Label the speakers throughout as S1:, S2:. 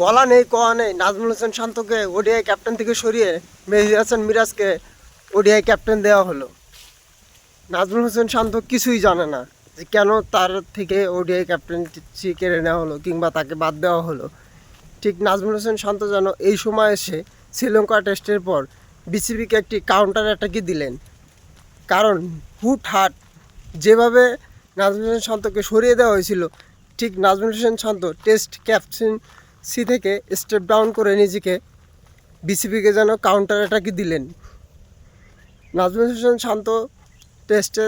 S1: বলা নেই কওয়া নেই। নাজমুল হোসেন শান্তকে, ওডিআই ক্যাপ্টেন থেকে সরিয়ে মেহেদি হাসান মিরাজকে ওডিআই ক্যাপ্টেন দেওয়া হলো। নাজমুল হোসেন শান্ত কিছুই জানে না যে কেন তার থেকে ওডিআই ক্যাপ্টেনসি কেড়ে নেওয়া হলো কিংবা তাকে বাদ দেওয়া হলো। ঠিক নাজমুল হোসেন শান্ত যেন এই সময় এসে শ্রীলঙ্কা টেস্টের পর বিসিবিকে একটি কাউন্টার অ্যাটাকই দিলেন। কারণ হুটহাট যেভাবে নাজমুল হোসেন শান্তকে সরিয়ে দেওয়া হয়েছিল, ঠিক নাজমুল হোসেন শান্ত টেস্ট ক্যাপ্টেন্সি থেকে স্টেপ ডাউন করে নিজেকে বিসিবিকে যেন কাউন্টার অ্যাটাকই দিলেন। নাজমুল হোসেন শান্ত টেস্টে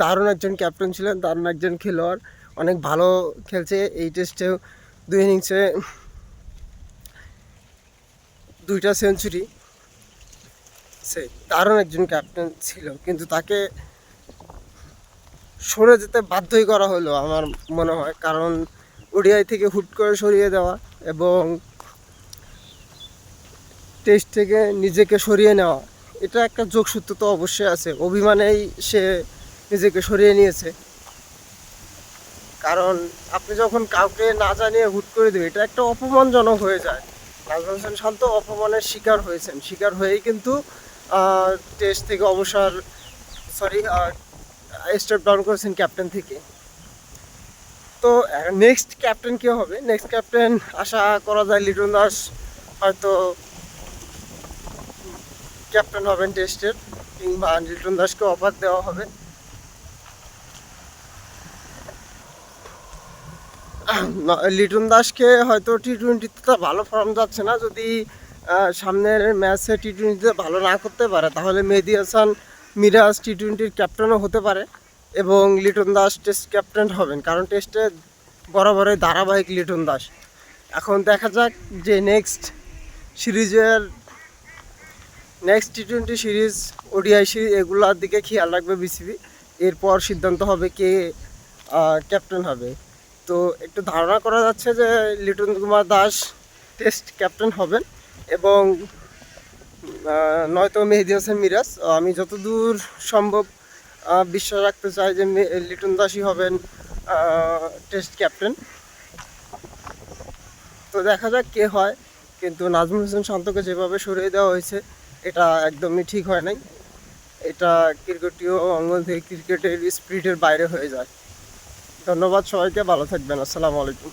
S1: দারুণ একজন ক্যাপ্টেন ছিলেন, দারুণ একজন খেলোয়াড়, অনেক ভালো খেলছে এই টেস্টেও দুই ইনিংসে দুইটা সেঞ্চুরি সে দারুণ একজন ক্যাপ্টেন ছিল, কিন্তু তাকে সরে যেতে বাধ্যই করা হলো আমার মনে হয়, কারণ ওডিআই থেকে হুট করে সরিয়ে দেওয়া এবং টেস্ট থেকে নিজেকে সরিয়ে নেওয়া, এটা একটা যোগসূত্র তো অবশ্যই আছে। অভিমানেই সে নিজেকে সরিয়ে নিয়েছে। কারণ আপনি যখন কাউকে না জানিয়ে হুট করে দেবে এটা একটা অপমানজনক হয়ে যায়। নাজমুল হোসেন শান্ত অপমানের শিকার হয়েছেন। শিকার হয়েই কিন্তু টেস্ট থেকে অবসর, সরি স্টেপ ডাউন করেছেন ক্যাপ্টেন থেকে। তো নেক্সট ক্যাপ্টেন কে হবে? নেক্সট ক্যাপ্টেন আশা করা যায় লিটন দাস হয়তো ক্যাপ্টেন হবেন টেস্টের কিংবা লিটন দাসকে অফার দেওয়া হবে। লিটন দাসকে হয়তো টি টোয়েন্টিতে ভালো ফর্ম যাচ্ছে না, যদি সামনের ম্যাচে টি টোয়েন্টিতে ভালো না করতে পারে, তাহলে মেহেদি হাসান মিরাজ টি টোয়েন্টির ক্যাপ্টেনও হতে পারে। এবং লিটন দাস টেস্ট ক্যাপ্টেন হবেন। কারণ টেস্টে বরাবরই ধারাবাহিক লিটন দাস। এখন দেখা যাক যে নেক্সট সিরিজের next T twenty series ODI series, এগুলোর দিকে খেয়াল রাখবে বিসিবি এরপর সিদ্ধান্ত হবে কে ক্যাপ্টেন হবে। তো একটু ধারণা করা যাচ্ছে যে লিটন কুমার দাস টেস্ট ক্যাপ্টেন হবেন এবং নয়তো মেহেদি হাসান মিরাজ। আমি যতদূর সম্ভব বিশ্বাস রাখতে চাই যে লিটন দাসই হবেন টেস্ট ক্যাপ্টেন তো দেখা যাক কে হয়, কিন্তু নাজমুল হোসেন শান্তকে যেভাবে সরিয়ে দেওয়া হয়েছে, এটা একদমই ঠিক হয় নাই। এটা ক্রিকেটীয় অঙ্গন থেকে ক্রিকেটের স্পিরিটের বাইরে হয়ে যায়। ধন্যবাদ সবাইকে, ভালো থাকবেন, আসসালামু আলাইকুম।